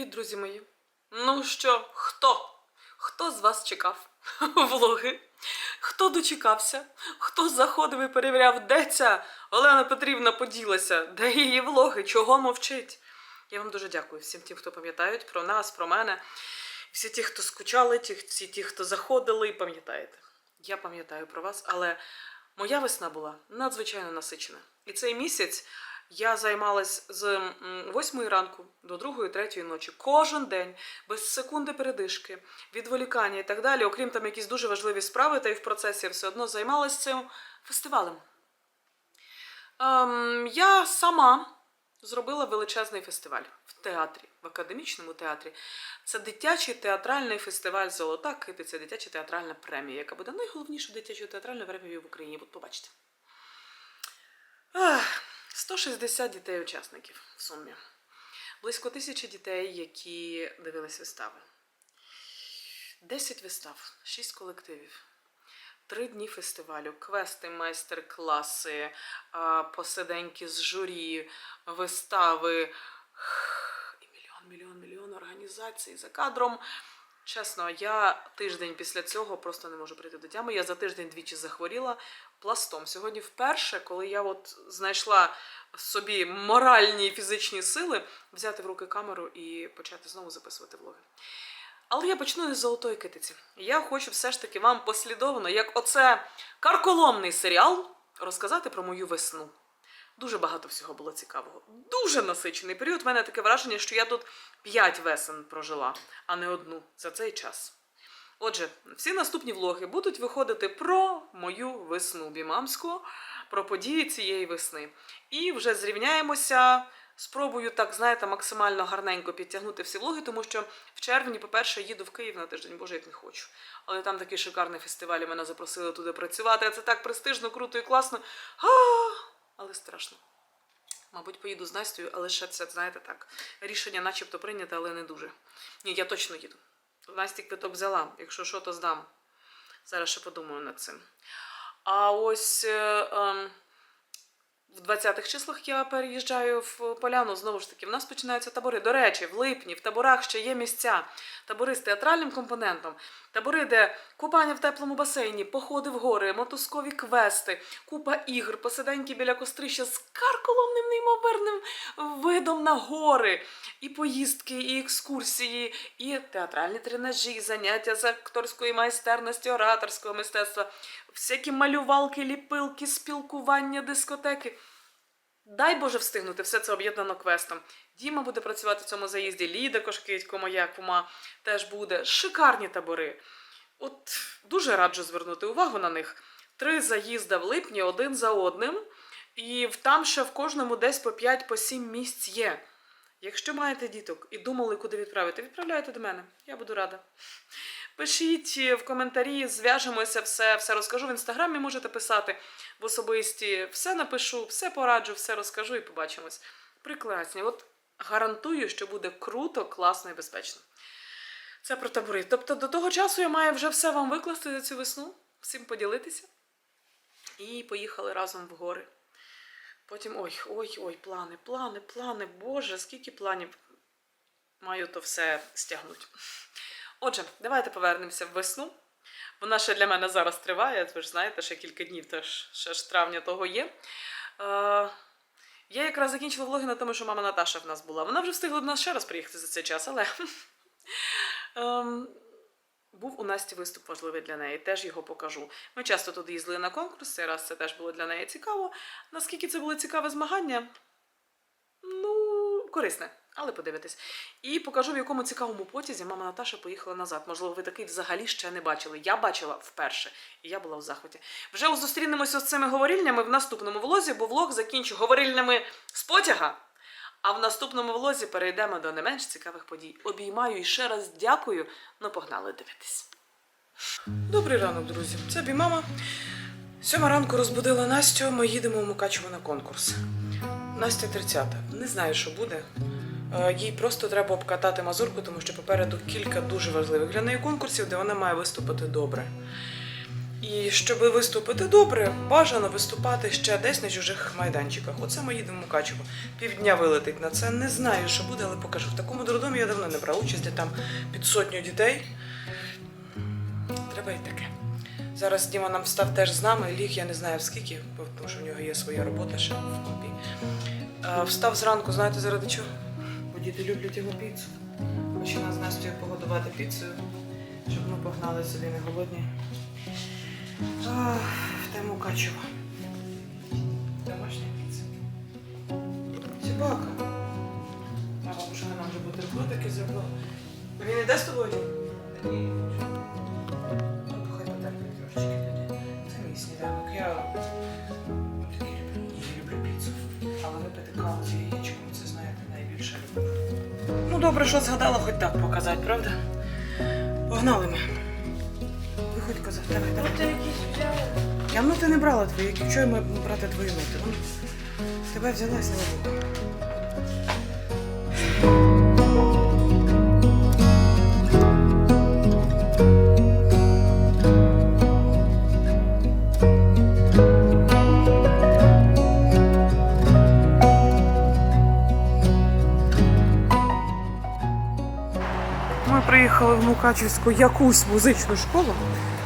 Привіт, друзі мої. Ну що, хто? Хто з вас чекав влоги? Хто дочекався? Хто заходив і перевіряв, де ця Олена Петрівна поділася? Де її влоги? Чого мовчить? Я вам дуже дякую всім тим, хто пам'ятають про нас, про мене. Всі ті, хто скучали, ті, всі ті, хто заходили і пам'ятаєте. Я пам'ятаю про вас, але моя весна була надзвичайно насичена. І цей місяць я займалась з 8 ранку до 2-3 ночі кожен день, без секунди передишки, відволікання і так далі. Окрім там якісь дуже важливі справи, та й в процесі я все одно займалась цим фестивалем. Ем, я сама зробила величезний фестиваль в театрі, в академічному театрі. Це дитячий театральний фестиваль Золота Китиця, дитяча театральна премія, яка буде найголовнішою дитячою театральною премією в Україні. От побачите. Ах, 160 дітей-учасників в сумі. Близько тисячі дітей, які дивились вистави. 10 вистав, 6 колективів. Три дні фестивалю, квести, майстер-класи, посиденьки з журі, вистави і мільйон, мільйон, мільйон організацій за кадром. Чесно, я тиждень після цього просто не можу прийти до тями. Я за тиждень двічі захворіла пластом. Сьогодні вперше, коли я от знайшла собі моральні і фізичні сили взяти в руки камеру і почати знову записувати влоги. Але я почну із золотої китиці. Я хочу все ж таки вам послідовно, як оце карколомний серіал, розказати про мою весну. Дуже багато всього було цікавого. Дуже насичений період. У мене таке враження, що я тут п'ять весен прожила, а не одну за цей час. Отже, всі наступні влоги будуть виходити про мою весну бімамську, про події цієї весни. І вже зрівняємося. Спробую так, знаєте, максимально гарненько підтягнути всі влоги, тому що в червні, по-перше, їду в Київ на тиждень, боже, як не хочу. Але там такий шикарний фестиваль, мене запросили туди працювати. а Це так престижно, круто і класно. А, але страшно. Мабуть, поїду з Настю, але ще це, знаєте, так. Рішення начебто прийнято, але не дуже. Ні, я точно їду. В Насті квиток взяла. Якщо що, то здам. Зараз ще подумаю над цим. А ось е, ем, в 20-х числах я переїжджаю в Поляну. Знову ж таки, в нас починаються табори. До речі, в липні в таборах ще є місця. Табори з театральним компонентом, табори, де купання в теплому басейні, походи в гори, мотузкові квести, купа ігр, посиденьки біля кострища з карколомним неймовірним видом на гори, і поїздки, і екскурсії, і театральні тренажі, і заняття з акторської майстерності, ораторського мистецтва, всякі малювалки, ліпилки, спілкування, дискотеки. Дай Боже встигнути, все це об'єднано квестом. Діма буде працювати в цьому заїзді, Ліда Кошкитько, моя кума, теж буде. Шикарні табори. От дуже раджу звернути увагу на них. Три заїзда в липні один за одним, і там ще в кожному десь по 5 по 7 місць є. Якщо маєте діток і думали, куди відправити, відправляйте до мене. Я буду рада. Пишіть в коментарі, зв'яжемося, все, все розкажу. В інстаграмі можете писати в особисті. Все напишу, все пораджу, все розкажу і побачимось. Прекрасні. От гарантую, що буде круто, класно і безпечно. Це про табори. Тобто до того часу я маю вже все вам викласти за цю весну, всім поділитися. І поїхали разом в гори. Потім ой, ой, ой, плани, плани, плани, Боже, скільки планів маю то все стягнути. Отже, давайте повернемося в весну. Вона ще для мене зараз триває, ви ж знаєте, ще кілька днів, теж ще ж травня того є. Е, я якраз закінчила влоги на тому, що мама Наташа в нас була. Вона вже встигла до нас ще раз приїхати за цей час, але ем, був у Насті виступ важливий для неї, теж його покажу. Ми часто туди їздили на конкурс, цей раз це теж було для неї цікаво. Наскільки це було цікаве змагання? Ну, корисне, але подивитись. І покажу, в якому цікавому потязі мама Наташа поїхала назад. Можливо, ви такий взагалі ще не бачили. Я бачила вперше, і я була в захваті. Вже зустрінемося з цими говорильнями в наступному влозі, бо влог закінчу говорильнями з потяга. А в наступному влозі перейдемо до не менш цікавих подій. Обіймаю і ще раз дякую. Ну, погнали дивитись. Добрий ранок, друзі. Це бі мама. Сьома ранку розбудила Настю. Ми їдемо в Мукачево на конкурс. Настя 30. Не знаю, що буде. Е, Їй просто треба обкатати мазурку, тому що попереду кілька дуже важливих для неї конкурсів, де вона має виступити добре. І щоб виступити добре, бажано виступати ще десь на чужих майданчиках. Оце ми їдемо в. Півдня вилетить на це. Не знаю, що буде, але покажу. В такому дурдомі я давно не брала участь, де там під сотню дітей. Треба й таке. Зараз Діма нам став теж з нами. Ліг я не знаю скільки, тому що в нього є своя робота ще в компі. А, Встав зранку, знаєте, заради чого? Діти люблять його піцу. Нас з Настю погодувати піцею, щоб ми погнали собі не голодні. В тему Мукачево. Домашня піца. Собака. А бабушка нам вже бутербродики зробила. Він іде з тобою? Ні. Ну, добре, що згадала хоч так показати, правда? Погнали ми. Виходь, козак, давай, давай. Я ноти не брала твої, Чого я ми брати твої ноти? Ну, тебе взяла, слава Богу. Приїхали в Мукачівську якусь музичну школу.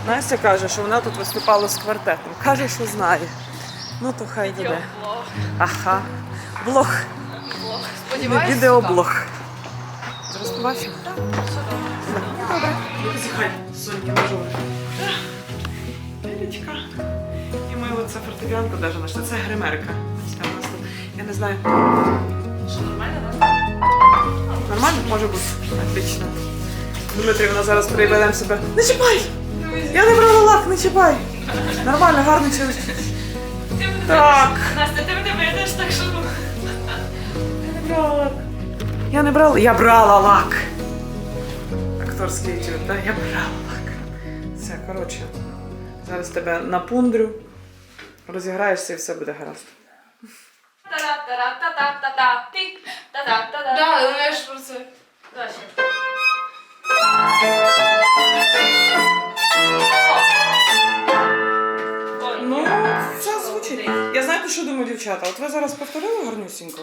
Настя каже, що вона тут виступала з квартетом. Каже, що знає. Ну то хай буде. Ага. Блог. Сподіваюсь, Відеоблог. Зараз побачимо. Добре. Зіхай, Соньки І ми оце фортепіанку навіть знайшли. Це гримерка. Я не знаю. Що нормально, так? Нормально? Може бути. Отлично. Дмитрівна зараз приведемо себе. Не чіпай! Я не брала лак, не чіпай! Нормально, гарно через. Так. Настя, ти мене ведеш, так що ну. Я не брала лак. Я не брала. Я брала лак. Акторський етюд, да? Я брала лак. Все, коротше. Зараз тебе напундрю. Розіграєшся і все буде гаразд. Та-да-та-да-та-та-та-та. Тик. Та-да-та-да. Да, але я ж про це. Дальше. Ну, це звучить. Я знаєте, що думаю, дівчата? От ви зараз повторили гарнюсінько.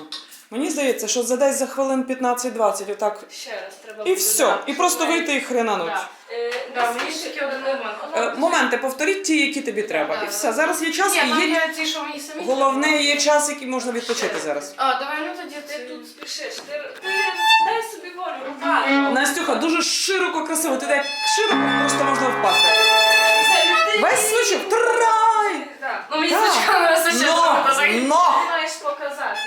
Мені здається, що за десь за хвилин 15-20 отак. Ще раз треба І буде все. І просто вийти і хренануть. Да. Е, да, мені ще таки один момент. Е, Моменти повторіть ті, які тобі треба. І все. Зараз є час, Ні, і є. є ті, що мені самі. Головне є час, який можна відпочити зараз. А, давай, ну тоді Ти ти тут спішиш. Ти, ти дай собі волю, рубати. Настюха, дуже широко красиво. Ти так широко, просто можна впасти. Весь свичок. Трай! Ну мені звичайно Но! показати. Но! Ти маєш показати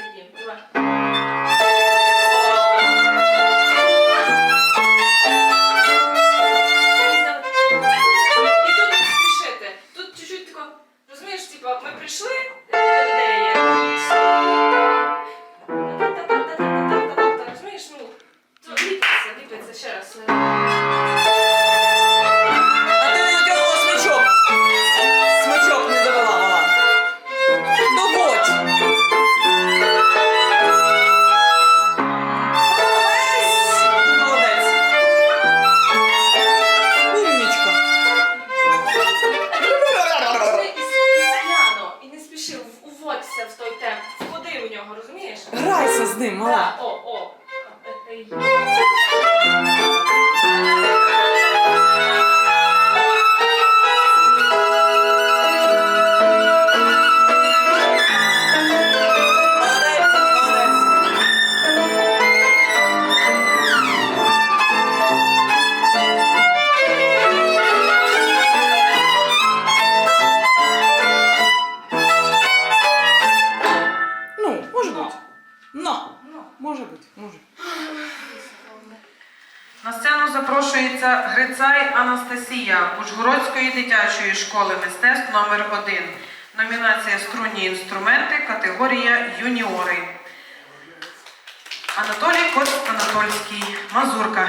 哦哦。哦 Анастасія Ужгородської дитячої школи мистецтв номер 1 Номінація Струнні інструменти, категорія юніори. Анатолій Кост. Анатольський. Мазурка.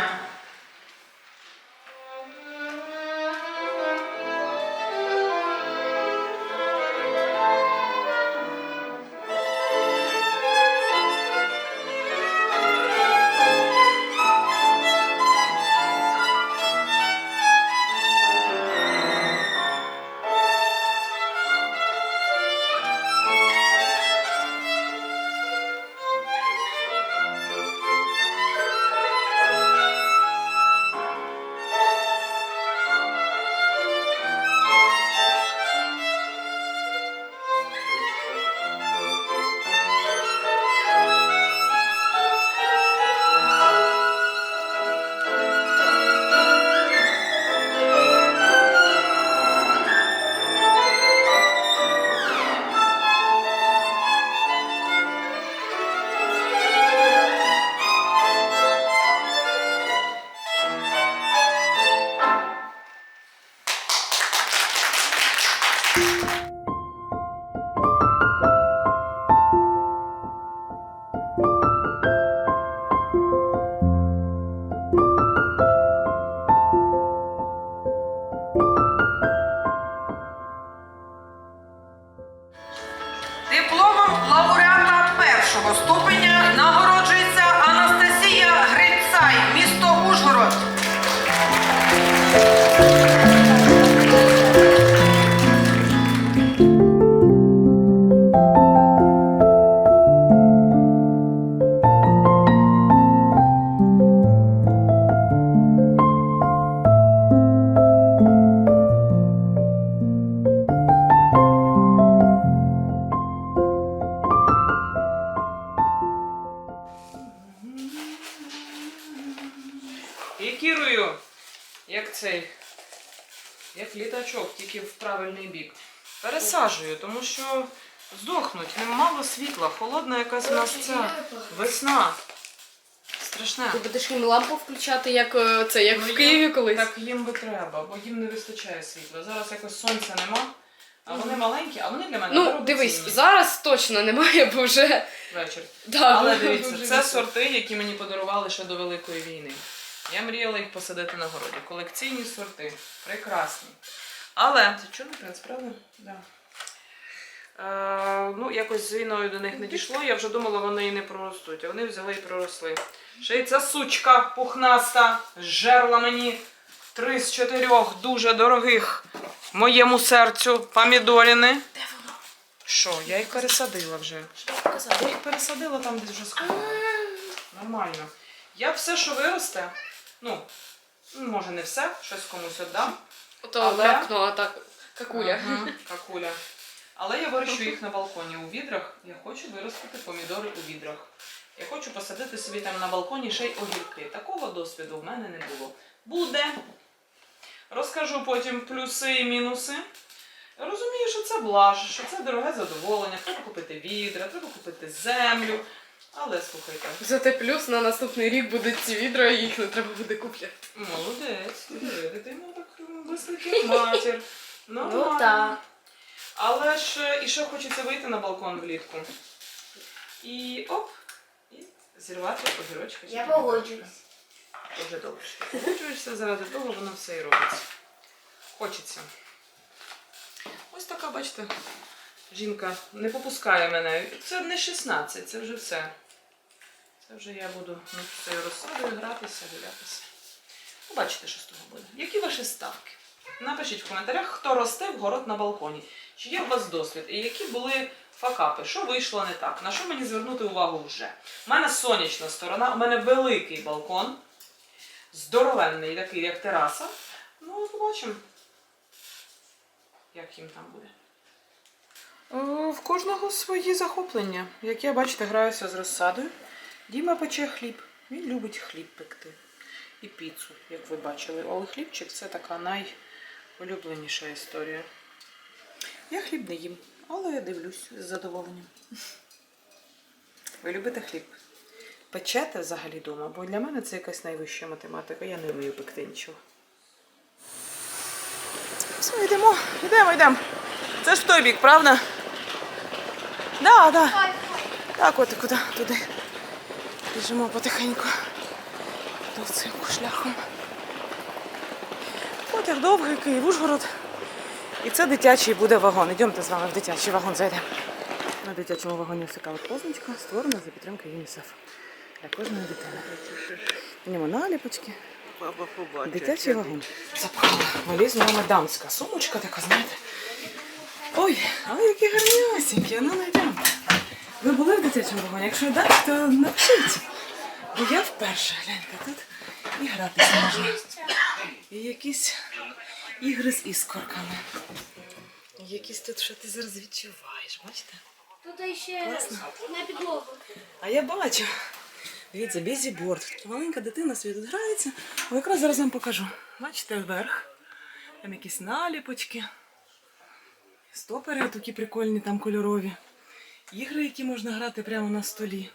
Здохнуть, нема мало світла, холодна якась у нас ця весна. Страшне. Ти будеш їм лампу включати, як е, це, як Ну, в їм- Києві колись. Так їм би треба, бо їм не вистачає світла. Зараз якось сонця нема, а вони маленькі, а вони для мене Ну, дивись, зараз точно немає, бо вже. вечір. Да, Але дивіться, це вісім. сорти, які мені подарували ще до Великої війни. Я мріяла їх посадити на городі. Колекційні сорти. Прекрасні. Але це чорний принц, правда? Да. Е, ну, якось з війною до них не дійшло. Я вже думала, вони і не проростуть. А вони взяли і проросли. Ще й ця сучка пухнаста жерла мені три з чотирьох дуже дорогих моєму серцю помідорини. Де воно? Що, я їх пересадила вже. Що ти показав? Я їх пересадила там, де вже сховала. Нормально. Я все, що виросте, ну, може не все, щось комусь віддам. Ото Але- а так, какуля. Ага, какуля. Але я вирощу їх на балконі у відрах. Я хочу виростити помідори у відрах. Я хочу посадити собі там на балконі ще й огірки. Такого досвіду в мене не було. Буде. Розкажу потім плюси і мінуси. Розумію, що це блаж, що це дороге задоволення. Треба купити відра, треба купити землю. Але слухайте, Зате плюс на наступний рік будуть ці відра, і їх не треба буде купляти. молодець, дитина так високі як матір. Нормально. так. Але ж е, і ще хочеться вийти на балкон влітку. І оп, і зірвати огірочки. Я погоджуюсь. Дуже добре. Погоджуєшся, заради того воно все і робиться. Хочеться. Ось така, бачите, жінка не попускає мене. Це не 16, це вже все. Це вже я буду над цією розсадою гратися, гулятися. Побачите, що з того буде. Які ваші ставки? Напишіть в коментарях, хто росте в город на балконі. Чи є у вас досвід? І які були факапи? Що вийшло не так? На що мені звернути увагу вже? У мене сонячна сторона, у мене великий балкон. Здоровенний, такий, як тераса. Ну, побачимо, як їм там буде. Е, В кожного свої захоплення. Як я, бачите, граюся з розсадою. Діма пече хліб. Він любить хліб пекти. І піцу, як ви бачили. Але хлібчик це така найулюбленіша історія. Я хліб не їм, але я дивлюсь з задоволенням. Ви любите хліб? Печете взагалі вдома, бо для мене це якась найвища математика. Я не вмію пекти нічого. Все, йдемо, йдемо, йдемо. Це ж той бік, правда? Да, да. Так, от і куди? Туди. Біжимо потихеньку. До шляхом. Потяг довгий, Київ, Ужгород. І це дитячий буде вагон. Йдемте з вами в дитячий вагон зайдемо. На дитячому вагоні от позначка, створена за підтримки ЮНІСЕФ. Для кожної дитини. Ньому наліпочки. Дитячий вагон. Запхала валізу мама дамська. Сумочка така, знаєте. Ой, але які гарнюсінькі, ну найдемо. Ви були в дитячому вагоні? Якщо так, то напишіть. Бо я вперше, гляньте, тут і гратися можна. І якісь ігри з іскорками. Якісь тут, що ти зараз відчуваєш, бачите? Тут ще Класно. на підлогу. А я бачу. Дивіться, бізіборд. Маленька дитина собі тут грається. А якраз зараз вам покажу. Бачите, вверх. Там якісь наліпочки. Стопери такі прикольні, там кольорові. Ігри, які можна грати прямо на столі.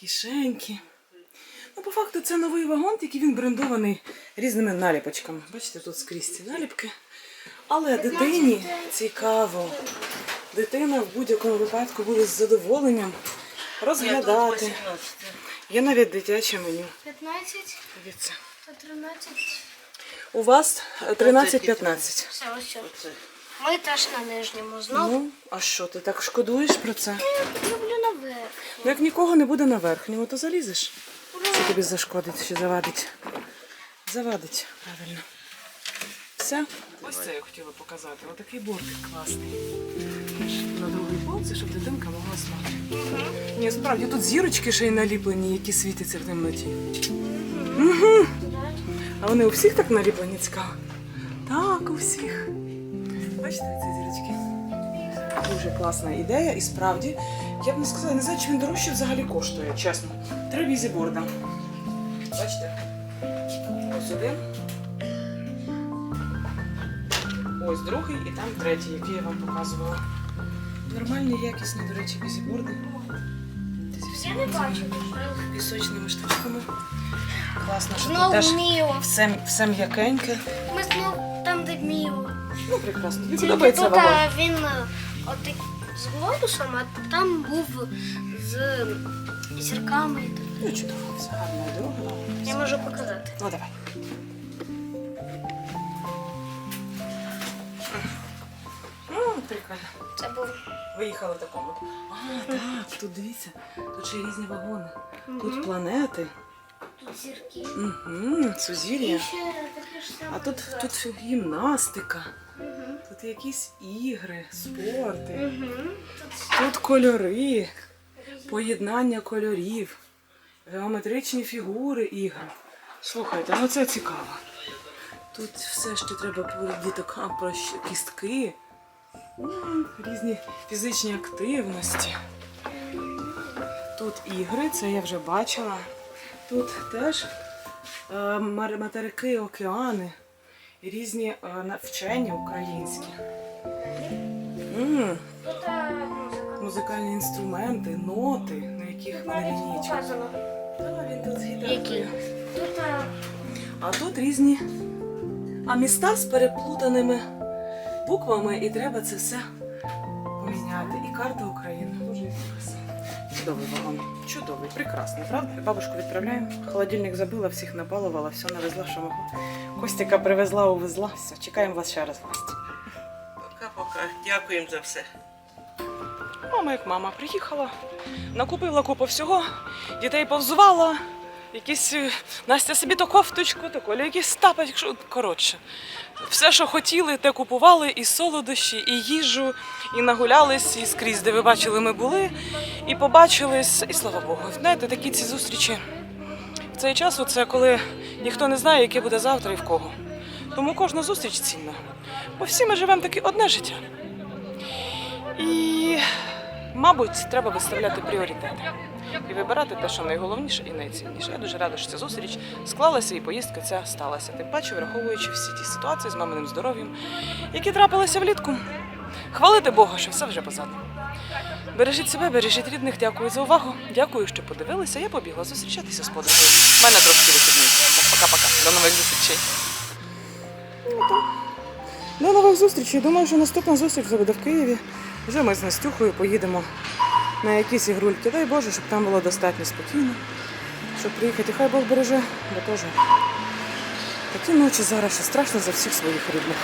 Кишеньки. Ну, по факту, це новий вагон, тільки він брендований різними наліпочками. Бачите, тут скрізь ці наліпки. Але дитині цікаво. Дитина в будь-якому випадку буде з задоволенням розглядати. Є навіть дитяче меню. 15, Дивіться. 13. У вас 13-15. Все, ось. Ми теж на нижньому. Знову Ну, а що, ти так шкодуєш про це? Я люблю наверх. Ну, як нікого не буде на верхньому, то залізеш. Це тобі зашкодить чи завадить? Завадить, правильно. Все. Ось це я хотіла показати. Отакий бортик класний. На другій полці, щоб дитинка могла спати. Ні, справді тут зірочки ще й наліплені, які світяться в темноті. Угу. А вони у всіх так наліплені цікаво? Так, у всіх. Бачите ці зірочки? Дуже класна ідея, і справді, я б не сказала, не знаю, чи він дорожче взагалі коштує, чесно. Три візіборда. Бачите? Ось один. Ось другий і там третій, який я вам показувала. Нормальні, якісні, до речі, візіборди. Я не бачу. Пісочними штучками. Класно, що тут теж все, все м'якеньке. Ми знову там, де Міо. Ну, прекрасно. Тобі Тільки подобається тут він а, отак з глобусом, а там був з зірками. Ну, чудово, все гарно вам. Я можу показати. Ну, давай. Ну, прикольно. Це був Виїхали в такому. А, так, тут дивіться, тут ще різні вагони. Тут планети, тут зірки. угу, сузір'я. І ще таке ж саме. А тут, тут гімнастика, тут якісь ігри, спорти, Угу. Тут кольори, поєднання кольорів, геометричні фігури ігри. Слухайте, ну це цікаво. Тут все, що треба діток, про кістки, різні фізичні активності. Тут ігри, це я вже бачила. Тут теж е, материки, океани, різні е, навчання українські. Mm. Тут музика. музикальні інструменти, ноти, на яких Тут на навіть лінійках. показано. Та, він тут з гітаркою. Тут а, А тут різні а міста з переплутаними буквами, і треба це все поміняти. І карта України. Чудовий вагон. Чудовий, прекрасний, правда? Бабушку відправляємо. Холодильник забила, всіх напалувала, все навезла, що могла. Костяка привезла, увезла. Все, чекаємо вас ще раз. Пока-пока. Дякуємо за все. Мама як мама приїхала, накупила купу всього, дітей повзувала. Якісь е, Настя собі то кофточку, то Коля якісь тапочки. Коротше, все, що хотіли, те купували, і солодощі, і їжу, і нагулялись, і скрізь, де ви бачили, ми були, і побачились, і слава Богу. Знаєте, такі ці зустрічі в цей час, це коли ніхто не знає, яке буде завтра і в кого. Тому кожна зустріч цінна. Бо всі ми живемо таке одне життя. І, мабуть, треба виставляти пріоритети і вибирати те, що найголовніше і найцінніше. Я дуже рада, що ця зустріч склалася і поїздка ця сталася. Тим паче, враховуючи всі ті ситуації з маминим здоров'ям, які трапилися влітку. Хвалити Бога, що все вже позаду. Бережіть себе, бережіть рідних. Дякую за увагу. Дякую, що подивилися. Я побігла зустрічатися з подругою. У мене трошки вихідний. Пока-пока. До нових зустрічей. До нових зустрічей. Думаю, що наступна зустріч буде в Києві. Вже ми з Настюхою поїдемо на якісь ігрульки. Дай Боже, щоб там було достатньо спокійно. Щоб приїхати, хай Бог береже, бо теж такі ночі зараз, що страшно за всіх своїх рідних.